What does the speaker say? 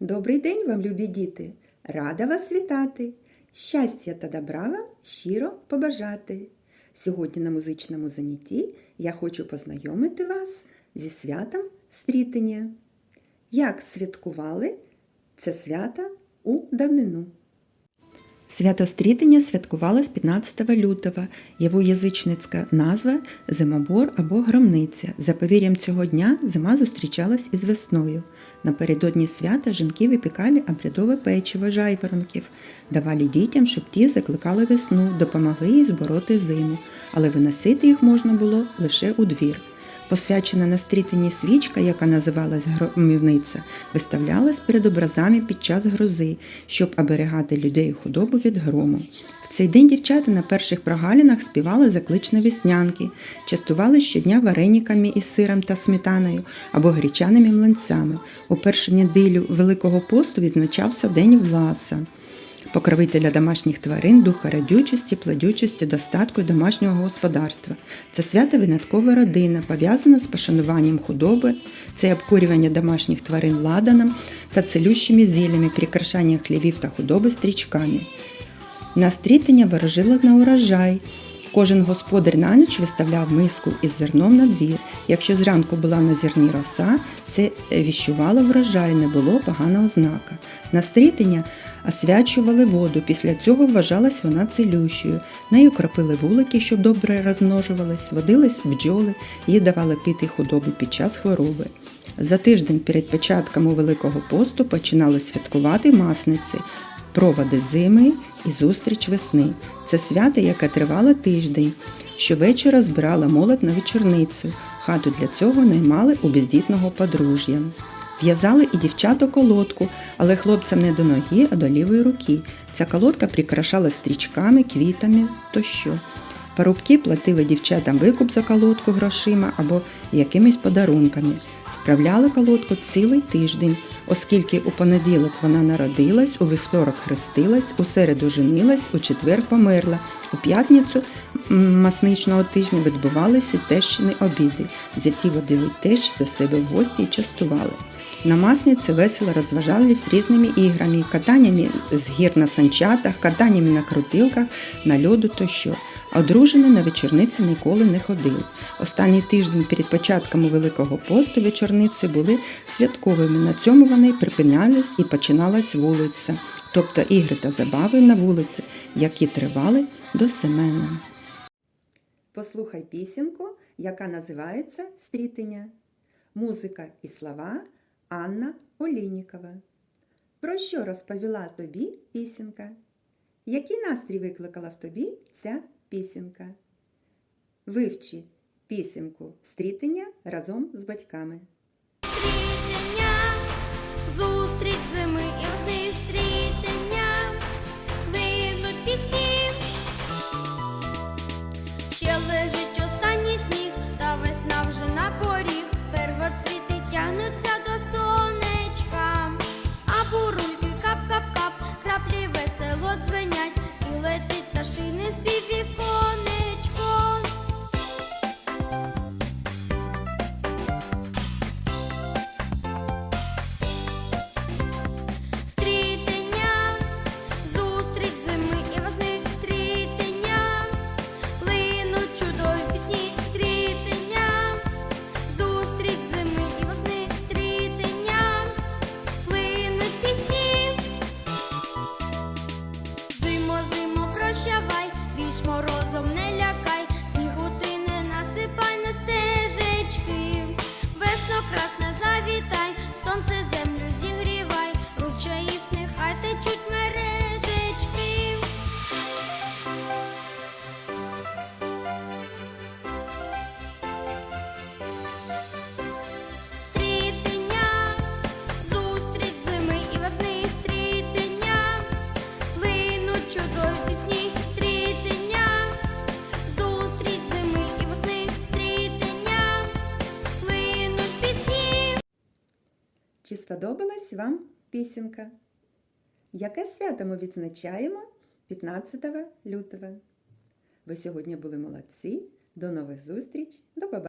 Добрий день вам, любі діти! Рада вас вітати! Щастя та добра вам щиро побажати! Сьогодні на музичному занятті я хочу познайомити вас зі святом стрітення. Як святкували це свято у давнину? Свято стрітення святкувалось 15 лютого. Його язичницька назва Зимобор або Громниця. За повір'ям цього дня зима зустрічалась із весною. Напередодні свята жінки випікали обрядове печиво жайворонків, давали дітям, щоб ті закликали весну, допомогли їй збороти зиму, але виносити їх можна було лише у двір. Посвячена на стрітині свічка, яка називалась громівниця, виставлялась перед образами під час грози, щоб оберігати людей худобу від грому. В цей день дівчата на перших прогалинах співали закличні веснянки, частували щодня варениками із сиром та сметаною або гречаними млинцями. У першу неділю Великого посту відзначався День Власа покровителя домашніх тварин, духа радючості, плодючості, достатку і домашнього господарства. Це свято винаткова родина, пов'язана з пошануванням худоби, це обкурювання домашніх тварин ладаном та целющими зіллями, прикрашання хлівів та худоби стрічками. Настрітення ворожило на урожай. Кожен господар на ніч виставляв миску із зерном на двір. Якщо зранку була на зерні роса, це віщувало врожай, не було поганого знака. На стрітення освячували воду, після цього вважалась вона цілющою. Нею кропили вулики, щоб добре розмножувались, водились бджоли, її давали пити худобі під час хвороби. За тиждень перед початком Великого посту починали святкувати масниці, проводи зими і зустріч весни. Це свято, яке тривало тиждень. Щовечора збирала молодь на вечорницю. Хату для цього наймали у бездітного подружжя. В'язали і дівчата колодку, але хлопцям не до ноги, а до лівої руки. Ця колодка прикрашала стрічками, квітами тощо. Парубки платили дівчатам викуп за колодку грошима або якимись подарунками. Справляли колодку цілий тиждень, оскільки у понеділок вона народилась, у вівторок хрестилась, у середу женилась, у четвер померла. У п'ятницю масничного тижня відбувалися тещини обіди. Зяті водили тещ до себе в гості і частували. На масниці весело розважались різними іграми, катаннями з гір на санчатах, катаннями на крутилках, на льоду тощо. А Одружені на вечорниці ніколи не ходили. Останній тиждень перед початком Великого посту вечорниці були святковими. На цьому вони припинялись і починалась вулиця, тобто ігри та забави на вулиці, які тривали до семена. Послухай пісеньку, яка називається Стрітення. Музика і слова Анна Олінікова. Про що розповіла тобі пісенька? Який настрій викликала в тобі ця пісенька? Вивчи пісеньку Стрітення разом з батьками. Стрітення, зустріч зими і весни стрітення, винуть пісні. Ще лежить останній сніг, та весна вже на поріг. Первоцвіти тягнуться до летить пташиний спів віконечко. Сподобалась вам пісенька? Яке свято ми відзначаємо 15 лютого? Ви сьогодні були молодці. До нових зустріч, до побачення!